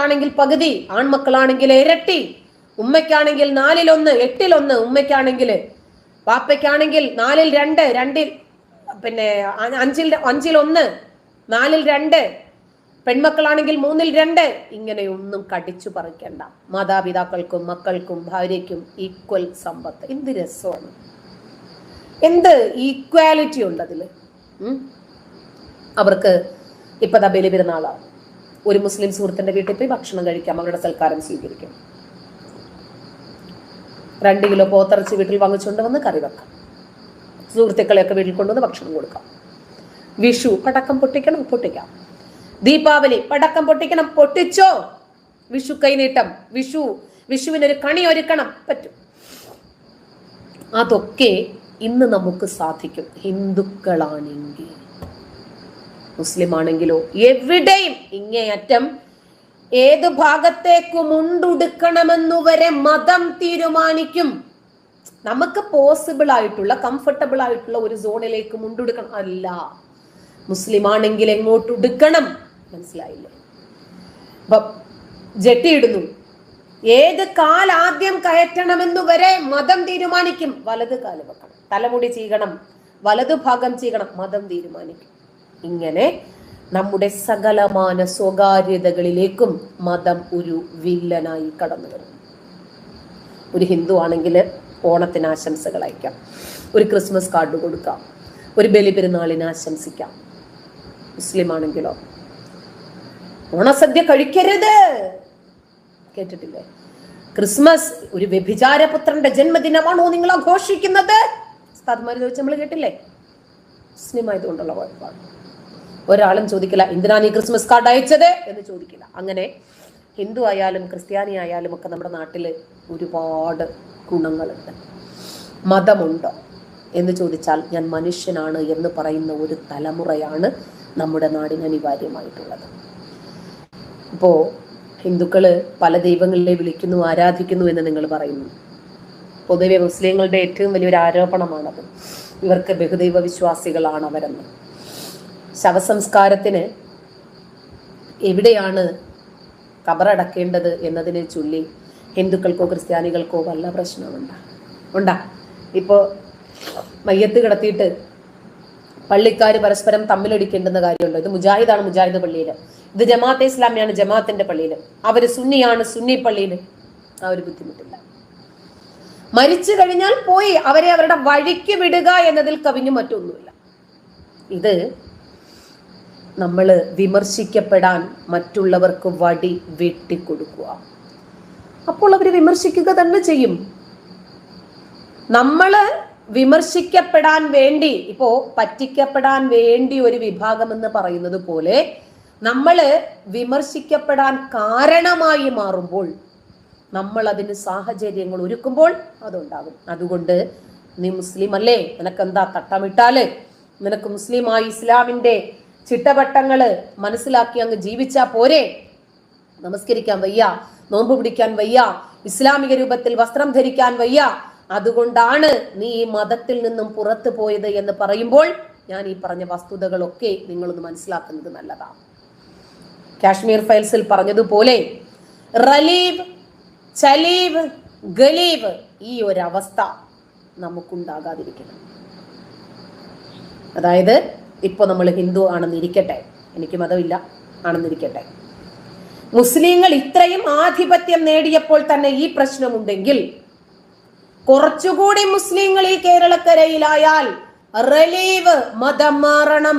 ആണെങ്കിൽ പകുതി ആൺമക്കളാണെങ്കിൽ ഇരട്ടി. ഉമ്മയ്ക്കാണെങ്കിൽ നാലിലൊന്ന് എട്ടിലൊന്ന്. ഉമ്മയ്ക്കാണെങ്കിൽ വാപ്പയ്ക്കാണെങ്കിൽ നാലിൽ രണ്ട് രണ്ടിൽ പിന്നെ അഞ്ചിൽ അഞ്ചിൽ ഒന്ന് നാലിൽ രണ്ട്. പെൺമക്കളാണെങ്കിൽ മൂന്നിൽ രണ്ട്. ഇങ്ങനെയൊന്നും കടിച്ചു പറിക്കണ്ട. മാതാപിതാക്കൾക്കും മക്കൾക്കും ഭാര്യയ്ക്കും ഈക്വൽ സമ്പത്ത്. എന്ത് രസമാണ്. എന്ത് ഈക്വാലിറ്റി ഉണ്ട് അതിൽ അവർക്ക് ഇപ്പതാ ബലി പെരുന്നാളാണ് ഒരു മുസ്ലിം സുഹൃത്തിന്റെ വീട്ടിൽ പോയി ഭക്ഷണം കഴിക്കാം അവരുടെ സൽക്കാരം സ്വീകരിക്കാം. രണ്ട് കിലോ പോത്തിറച്ചി വീട്ടിൽ വാങ്ങിച്ചുകൊണ്ട് വന്ന് കറി വെക്കാം. സുഹൃത്തുക്കളെയൊക്കെ വീട്ടിൽ കൊണ്ടുവന്ന് ഭക്ഷണം കൊടുക്കാം. വിഷു പടക്കം പൊട്ടിക്കണം പൊട്ടിക്കാം. ദീപാവലി പടക്കം പൊട്ടിക്കണം പൊട്ടിച്ചോ? വിഷു കൈനീട്ടം വിഷു വിഷുവിനൊരു കണി ഒരുക്കണം പറ്റും. അതൊക്കെ ഇന്ന് നമുക്ക് സാധിക്കും. ഹിന്ദുക്കളാണെങ്കിൽ. മുസ്ലിം ആണെങ്കിലോ എവിടെയും ഇങ്ങേയറ്റം ഏത് ഭാഗത്തേക്കും ഉണ്ടുടുക്കണമെന്നു വരെ മതം തീരുമാനിക്കും. നമുക്ക് പോസിബിൾ ആയിട്ടുള്ള കംഫർട്ടബിൾ ആയിട്ടുള്ള ഒരു സോണിലേക്ക് മുണ്ടുടുക്കണം അല്ല മുസ്ലിം ആണെങ്കിൽ എങ്ങോട്ട് ഉടുക്കണം? മനസ്സിലായില്ലേ? ജട്ടിയിടുന്നു ഏത് കാൽ ആദ്യം കയറ്റണമെന്ന് വരെ മതം തീരുമാനിക്കും. വലത് കാൽ വെക്കണം. തലമുടി ചെയ്യണം വലതു ഭാഗം ചെയ്യണം മതം തീരുമാനിക്കും. ഇങ്ങനെ നമ്മുടെ സകലമാന സ്വകാര്യതകളിലേക്കും മതം ഒരു വില്ലനായി കടന്നു വരും. ഒരു ഹിന്ദു ആണെങ്കിൽ ഓണത്തിന് ആശംസകൾ അയക്കാം. ഒരു ക്രിസ്മസ് കാർഡ് കൊടുക്കാം. ഒരു ബലിപെരുന്നാളിന് ആശംസിക്കാം. മുസ്ലിം ആണെങ്കിലോ? ഓണസദ്യ കഴിക്കരുത്! കേട്ടിട്ടില്ലേ? ക്രിസ്മസ് ഒരു വ്യഭിചാരപുത്രന്റെ ജന്മദിനമാണോ നിങ്ങൾ ആഘോഷിക്കുന്നത്? ഉസ്താദ്മാര് ചോദിച്ച് നമ്മൾ കേട്ടില്ലേ? മുസ്ലിം ആയതുകൊണ്ടുള്ള കുഴപ്പമാണ് ഒരാളും ചോദിക്കില്ല എന്തിനാണ് ഈ ക്രിസ്മസ് കാർഡ് അയച്ചത്? എന്ന് ചോദിക്കില്ല. അങ്ങനെ ഹിന്ദു ആയാലും ക്രിസ്ത്യാനി ആയാലും ഒക്കെ നമ്മുടെ നാട്ടിൽ ഒരുപാട് ഗുണങ്ങളുണ്ട്. മതമുണ്ടോ എന്ന് ചോദിച്ചാൽ ഞാൻ മനുഷ്യനാണ് എന്ന് പറയുന്ന ഒരു തലമുറയാണ് നമ്മുടെ നാടിന് അനിവാര്യമായിട്ടുള്ളത്. ഇപ്പോൾ ഹിന്ദുക്കൾ പല ദൈവങ്ങളെ വിളിക്കുന്നു ആരാധിക്കുന്നു എന്ന് നിങ്ങൾ പറയുന്നു. പൊതുവെ മുസ്ലിങ്ങളുടെ ഏറ്റവും വലിയൊരു ആരോപണമാണത്. ഇവർക്ക് ബഹുദൈവ വിശ്വാസികളാണ് അവരെന്ന്. ശവസംസ്കാരത്തിന് എവിടെയാണ് കബറടക്കേണ്ടത് എന്നതിനെ ചൊല്ലി ഹിന്ദുക്കൾക്കോ ക്രിസ്ത്യാനികൾക്കോ വല്ല പ്രശ്നമുണ്ട ഉണ്ടാ ഇപ്പോൾ മയ്യത്ത് കിടത്തിയിട്ട് പള്ളിക്കാർ പരസ്പരം തമ്മിലടിക്കേണ്ടെന്ന കാര്യമുണ്ടോ? ഇത് മുജാഹിദാണ് മുജാഹിദ് പള്ളിയിൽ ഇത് ജമാഅത്തെ ഇസ്ലാമിയാണ് ജമാഅത്തിന്റെ പള്ളിയിൽ അവർ സുന്നിയാണ് സുന്നി പള്ളിയിൽ ആ ഒരു ബുദ്ധിമുട്ടില്ല. മരിച്ചു കഴിഞ്ഞാൽ പോയി. അവരെ അവരുടെ വഴിക്ക് വിടുക എന്നതിൽ കവിഞ്ഞു മറ്റൊന്നുമില്ല. ഇത് നമ്മൾ വിമർശിക്കപ്പെടാൻ മറ്റുള്ളവർക്ക് വടി വെട്ടിക്കൊടുക്കുക. അപ്പോൾ അവർ വിമർശിക്കുക തന്നെ ചെയ്യും. നമ്മൾ വിമർശിക്കപ്പെടാൻ വേണ്ടി ഇപ്പോ പറ്റിക്കപ്പെടാൻ വേണ്ടി ഒരു വിഭാഗം എന്ന് പറയുന്നത് പോലെ നമ്മൾ വിമർശിക്കപ്പെടാൻ കാരണമായി മാറുമ്പോൾ നമ്മൾ അതിന് സാഹചര്യങ്ങൾ ഒരുക്കുമ്പോൾ അതുണ്ടാകും. അതുകൊണ്ട് നീ മുസ്ലിം അല്ലേ? നിനക്കെന്താ തട്ടമിട്ടാൽ? നിനക്ക് മുസ്ലിമായി ഇസ്ലാമിന്റെ ചിട്ടവട്ടങ്ങൾ മനസ്സിലാക്കി അങ്ങ് ജീവിച്ചാ പോരെ? നമസ്കരിക്കാൻ വയ്യ നോമ്പ് പിടിക്കാൻ വയ്യ ഇസ്ലാമിക രൂപത്തിൽ വസ്ത്രം ധരിക്കാൻ വയ്യ. അതുകൊണ്ടാണ് നീ ഈ മതത്തിൽ നിന്നും പുറത്തു പോയത് എന്ന് പറയുമ്പോൾ ഞാൻ ഈ പറഞ്ഞ വസ്തുതകളൊക്കെ നിങ്ങളൊന്ന് മനസ്സിലാക്കുന്നത് നല്ലതാണ്. കാശ്മീർ ഫയൽസിൽ പറഞ്ഞതുപോലെ റലീവ് ചലീവ് ഗലീവ് ഈ ഒരവസ്ഥ നമുക്കുണ്ടാകാതിരിക്കണം. അതായത് ഇപ്പോൾ നമ്മൾ ഹിന്ദു ആണെന്നിരിക്കട്ടെ. എനിക്ക് മതമില്ല ആണെന്നിരിക്കട്ടെ. മുസ്ലിങ്ങൾ ഇത്രയും ആധിപത്യം നേടിയപ്പോൾ തന്നെ ഈ പ്രശ്നമുണ്ടെങ്കിൽ കുറച്ചുകൂടി മുസ്ലിങ്ങൾ ഈ കേരളക്കരയിലായാൽ റിലീവ് മതം മാറണം.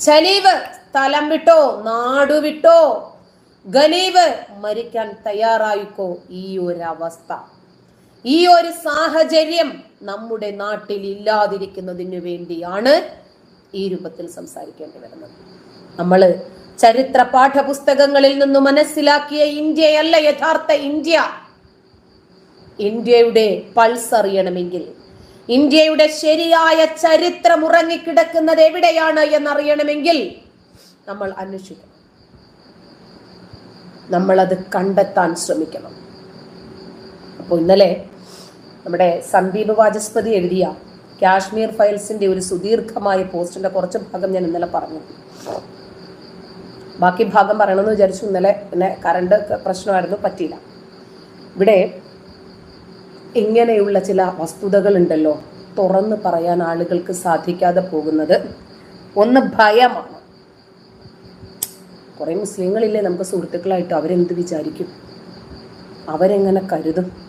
ചലീവ് സ്ഥലം വിട്ടോ നാടു വിട്ടോ ഗലീവ് മരിക്കാൻ തയ്യാറായിക്കോ ഈ ഒരവസ്ഥ. ഈ ഒരു സാഹചര്യം നമ്മുടെ നാട്ടിൽ ഇല്ലാതിരിക്കുന്നതിന് വേണ്ടിയാണ് ഈ രൂപത്തിൽ സംസാരിക്കേണ്ടി വരുന്നത്. നമ്മൾ ചരിത്ര പാഠപുസ്തകങ്ങളിൽ നിന്ന് മനസ്സിലാക്കിയ ഇന്ത്യയല്ല യഥാർത്ഥ ഇന്ത്യ. ഇന്ത്യയുടെ പൾസ് അറിയണമെങ്കിൽ ഇന്ത്യയുടെ ശരിയായ ചരിത്രം ഉറങ്ങിക്കിടക്കുന്നത് എവിടെയാണ് എന്നറിയണമെങ്കിൽ നമ്മൾ അന്വേഷിക്കണം. നമ്മൾ അത് കണ്ടെത്താൻ ശ്രമിക്കണം. അപ്പോൾ ഇന്നലെ നമ്മുടെ സന്ദീപ് വാചസ്പതി എഴുതിയ കാശ്മീർ ഫയൽസിന്റെ ഒരു സുദീർഘമായ പോസ്റ്റിന്റെ കുറച്ച് ഭാഗം ഞാൻ ഇന്നലെ പറഞ്ഞു. ബാക്കി ഭാഗം പറയണമെന്ന് വിചാരിച്ചു. ഇന്നലെ പിന്നെ കറണ്ട് പ്രശ്നമായിരുന്നു പറ്റിയില്ല. ഇവിടെ ഇങ്ങനെയുള്ള ചില വസ്തുതകളുണ്ടല്ലോ തുറന്ന് പറയാൻ ആളുകൾക്ക് സാധിക്കാതെ പോകുന്നത്. ഒന്ന് ഭയമാണ്. കുറേ മുസ്ലിങ്ങളില്ലേ നമുക്ക് സുഹൃത്തുക്കളായിട്ട് അവരെന്ത് വിചാരിക്കും? അവരെങ്ങനെ കരുതും?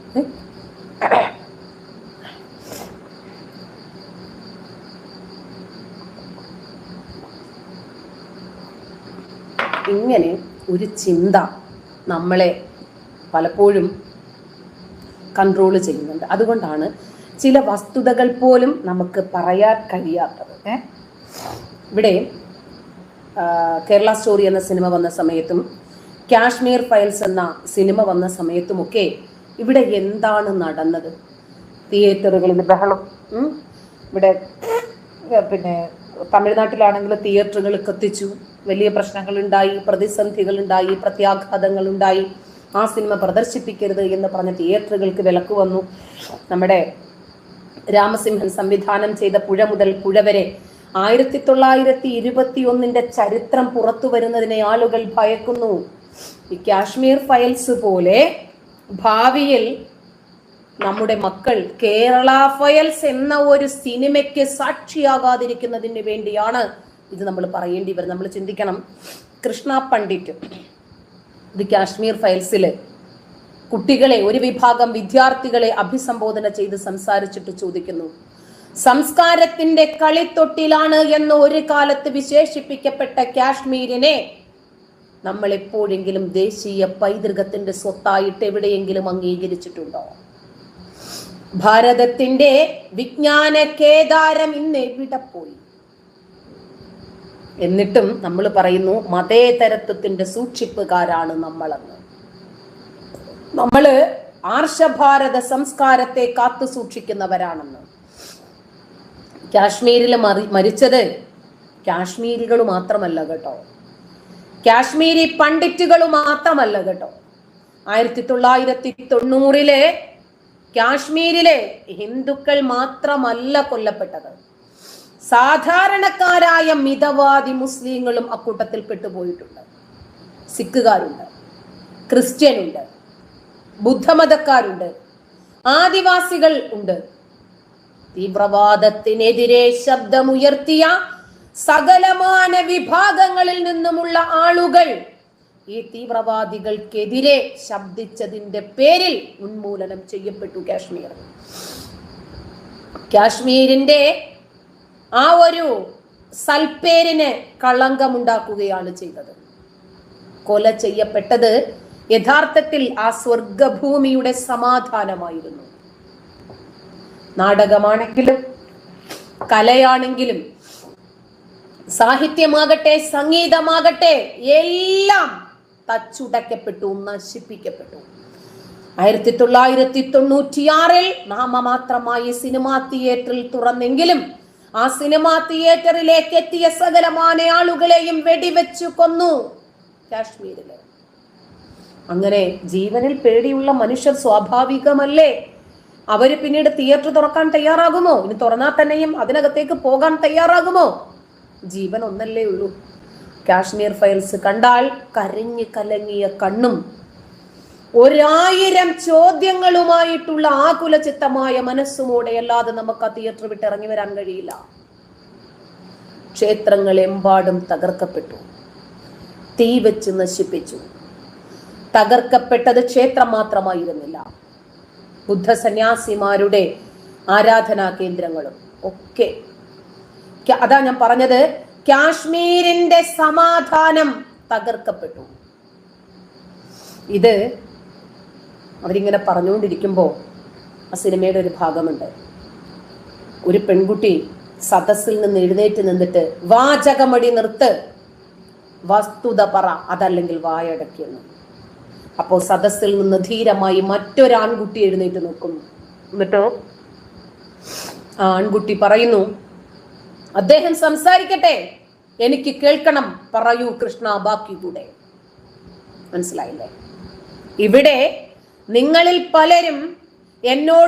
ഇങ്ങനെ ഒരു ചിന്ത നമ്മളെ പലപ്പോഴും കൺട്രോൾ ചെയ്യുന്നുണ്ട് അതുകൊണ്ടാണ് ചില വസ്തുതകൾ പോലും നമുക്ക് പറയാൻ കഴിയാത്തത്? ഇവിടെ കേരള സ്റ്റോറി എന്ന സിനിമ വന്ന സമയത്തും കാശ്മീർ ഫയൽസ് എന്ന സിനിമ വന്ന സമയത്തുമൊക്കെ ഇവിടെ എന്താണ് നടന്നത്? തിയേറ്ററുകളിൽ ബഹളം. ഇവിടെ പിന്നെ തമിഴ്നാട്ടിലാണെങ്കിൽ തിയേറ്ററുകൾ കത്തിച്ചു. വലിയ പ്രശ്നങ്ങൾ ഉണ്ടായി പ്രതിസന്ധികൾ ഉണ്ടായി പ്രത്യാഘാതങ്ങൾ ഉണ്ടായി ആ സിനിമ പ്രദർശിപ്പിക്കരുത് എന്ന് പറഞ്ഞ തിയേറ്ററുകൾക്ക് വിലക്ക് വന്നു. നമ്മുടെ രാമസിംഹൻ സംവിധാനം ചെയ്ത പുഴ മുതൽ പുഴ വരെ ആയിരത്തി തൊള്ളായിരത്തി ഇരുപത്തി ഒന്നിന്റെ ചരിത്രം പുറത്തു വരുന്നതിനെ ആളുകൾ ഭയക്കുന്നു. ഈ കാശ്മീർ ഫയൽസ് പോലെ ഭാവിയിൽ നമ്മുടെ മക്കൾ കേരള ഫയൽസ് എന്ന ഒരു സിനിമയ്ക്ക് സാക്ഷിയാകാതിരിക്കുന്നതിന് വേണ്ടിയാണ് ഇത് നമ്മൾ പറയേണ്ടി വരും നമ്മൾ ചിന്തിക്കണം കൃഷ്ണ പണ്ഡിറ്റ് ദി കാശ്മീർ ഫയൽസിൽ കുട്ടികളെ ഒരു വിഭാഗം വിദ്യാർത്ഥികളെ അഭിസംബോധന ചെയ്ത് സംസാരിച്ചിട്ട് ചോദിക്കുന്നു. സംസ്കാരത്തിന്റെ കളിത്തൊട്ടിലാണ് എന്ന് ഒരു കാലത്ത് വിശേഷിപ്പിക്കപ്പെട്ട കാശ്മീരിനെ നമ്മൾ എപ്പോഴെങ്കിലും ദേശീയ പൈതൃകത്തിന്റെ സ്വത്തായിട്ട് എവിടെയെങ്കിലും അംഗീകരിച്ചിട്ടുണ്ടോ? ഭാരതത്തിന്റെ വിജ്ഞാന കേദാരം ഇന്ന് എവിടെ പോയി എന്നിട്ടും നമ്മൾ പറയുന്നു മതേതരത്വത്തിന്റെ സൂക്ഷിപ്പുകാരാണ് നമ്മളെന്ന്. നമ്മൾ ആർഷഭാരത സംസ്കാരത്തെ കാത്തു സൂക്ഷിക്കുന്നവരാണെന്ന്. കാശ്മീരിൽ മറി മരിച്ചത് കാശ്മീരികൾ മാത്രമല്ല കേട്ടോ. കാശ്മീരി പണ്ഡിറ്റുകൾ മാത്രമല്ല കേട്ടോ. ആയിരത്തി തൊള്ളായിരത്തി തൊണ്ണൂറിലെ കാശ്മീരിലെ ഹിന്ദുക്കൾ മാത്രമല്ല കൊല്ലപ്പെട്ടത്. സാധാരണക്കാരായ മിതവാദി മുസ്ലിങ്ങളും അക്കൂട്ടത്തിൽ പെട്ടുപോയിട്ടുണ്ട്. സിഖുകാരുണ്ട് ക്രിസ്ത്യനുണ്ട് ബുദ്ധമതക്കാരുണ്ട് ആദിവാസികൾ ഉണ്ട്. തീവ്രവാദത്തിനെതിരെ ശബ്ദമുയർത്തിയ സകലമാന വിഭാഗങ്ങളിൽ നിന്നുമുള്ള ആളുകൾ ഈ തീവ്രവാദികൾക്കെതിരെ ശബ്ദിച്ചതിന്റെ പേരിൽ ഉന്മൂലനം ചെയ്യപ്പെട്ടു കാശ്മീർ. കാശ്മീരിന്റെ ആ ഒരു സൽപ്പേരിന് കളങ്കമുണ്ടാക്കുകയാണ് ചെയ്തത്. കൊല ചെയ്യപ്പെട്ടത് യഥാർത്ഥത്തിൽ ആ സ്വർഗഭൂമിയുടെ സമാധാനമായിരുന്നു. നാടകമാണെങ്കിലും കലയാണെങ്കിലും സാഹിത്യമാകട്ടെ സംഗീതമാകട്ടെ എല്ലാം തച്ചുടയ്ക്കപ്പെട്ടു നശിപ്പിക്കപ്പെട്ടു. ആയിരത്തി തൊള്ളായിരത്തി തൊണ്ണൂറ്റിയാറിൽ നാമമാത്രമായി സിനിമാ തിയേറ്ററിൽ തുറന്നെങ്കിലും ആ സിനിമാ തിയേറ്ററിലേക്ക് എത്തിയ സകലമാന ആളുകളെയും വെടിവെച്ചു കൊന്നു കാശ്മീരിൽ. അങ്ങനെ ജീവനിൽ പേടിയുള്ള മനുഷ്യർ സ്വാഭാവികമല്ലേ? അവർ പിന്നീട് തിയേറ്റർ തുറക്കാൻ തയ്യാറാകുമോ? ഇനി തുറന്നാൽ തന്നെയും അതിനകത്തേക്ക് പോകാൻ തയ്യാറാകുമോ? ജീവൻ ഒന്നല്ലേ ഉള്ളൂ. കാശ്മീർ ഫയൽസ് കണ്ടാൽ കരഞ്ഞു കലങ്ങിയ കണ്ണും ഒരായിരം ചോദ്യങ്ങളുമായിട്ടുള്ള ആകുലചിത്തമായ മനസ്സുമോടെ അല്ലാതെ നമുക്ക് ആ തിയേറ്റർ വിട്ട് ഇറങ്ങി വരാൻ കഴിയില്ല. ക്ഷേത്രങ്ങൾ എമ്പാടും തകർക്കപ്പെട്ടു. തീ വെച്ച് നശിപ്പിച്ചു. തകർക്കപ്പെട്ടത് ക്ഷേത്രം മാത്രമായിരുന്നില്ല. ബുദ്ധസന്യാസിമാരുടെ ആരാധനാ കേന്ദ്രങ്ങളും ഒക്കെ അതാ ഞാൻ പറഞ്ഞത്. കാശ്മീരിന്റെ സമാധാനം തകർക്കപ്പെട്ടു. ഇത് അവരിങ്ങനെ പറഞ്ഞുകൊണ്ടിരിക്കുമ്പോൾ ആ സിനിമയുടെ ഒരു ഭാഗമുണ്ട്. ഒരു പെൺകുട്ടി സദസ്സിൽ നിന്ന് എഴുന്നേറ്റ് നിന്നിട്ട് വാചകമടി നിർത്ത് വസ്തുത പറ അതല്ലെങ്കിൽ വായടക്കിയെന്ന് അപ്പോൾ സദസ്സിൽ നിന്ന് ധീരമായി മറ്റൊരാൺകുട്ടി എഴുന്നേറ്റ് നിൽക്കുന്നു എന്നിട്ടോ? ആ ആൺകുട്ടി പറയുന്നു അദ്ദേഹം സംസാരിക്കട്ടെ. എനിക്ക് കേൾക്കണം. പറയൂ കൃഷ്ണ ബാക്കി കൂടെ. മനസ്സിലായില്ലേ? ഇവിടെ നിങ്ങളിൽ പലരും എന്നോട്